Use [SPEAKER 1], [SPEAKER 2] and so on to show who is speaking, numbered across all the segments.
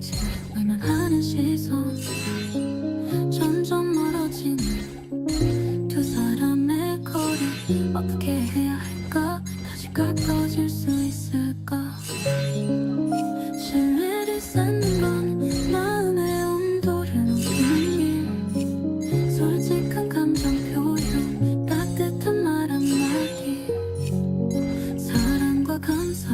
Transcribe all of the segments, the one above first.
[SPEAKER 1] 채 외면하는 시선 점점 멀어지는 두 사람의 거리 어떻게 해야 할까? 다시 가까워질 수 있을까? 신뢰를 쌓는 건 마음의 온도를 높이는 일 솔직한 감정 표현 따뜻한 말 한마디. 사랑과 감사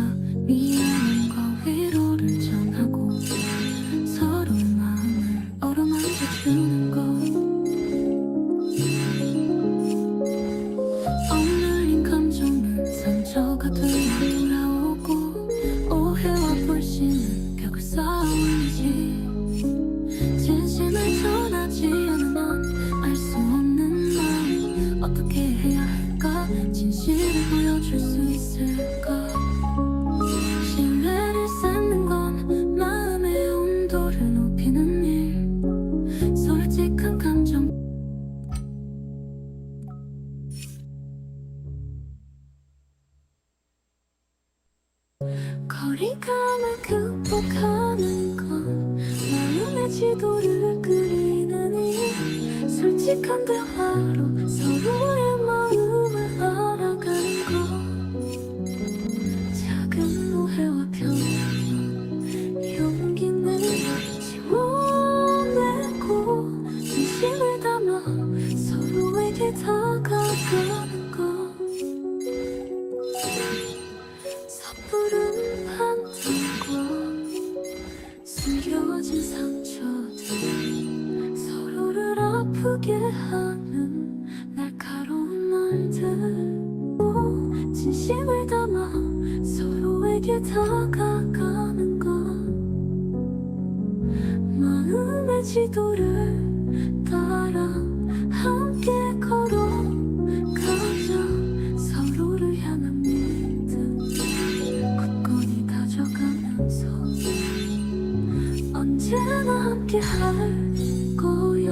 [SPEAKER 1] 것. 억눌린 감정은 상처가 되어 돌아오고 오해와 불신은 벽을 쌓아올리지. 진심을 전하지 않으면 알 수 없는 마음. 어떻게 해야 할까? 진실을 보여줄 수 있을까? 신뢰를 쌓는 건 마음의 온도를 높이는 거리감을 극복하는 건 마음의 지도를 그리는 일 솔직한 대화로 서로의 마음을 알아가는 것. 작은 오해와 편견 용기는 지워내고 진심을 담아 서로에게 다가가 숨겨진 상처들 서로를 아프게 하는 날카로운 말들 오, 진심을 담아 서로에게 다가가는 것. 마음의 지도를 함께 할 거야.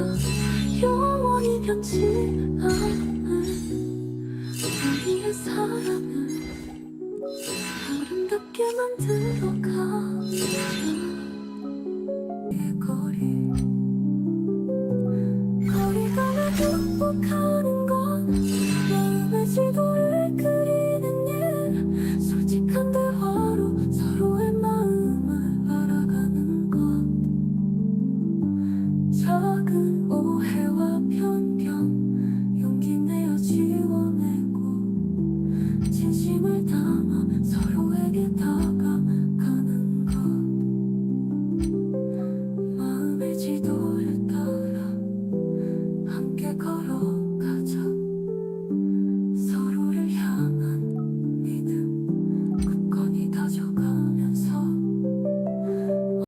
[SPEAKER 1] 영원히 변치 않은 우리의 사랑을 아름답게 만들어가 이 거리. 거리가 왜 행복하는 건 마음의 지도를 그 진심을 담아 서로에게 다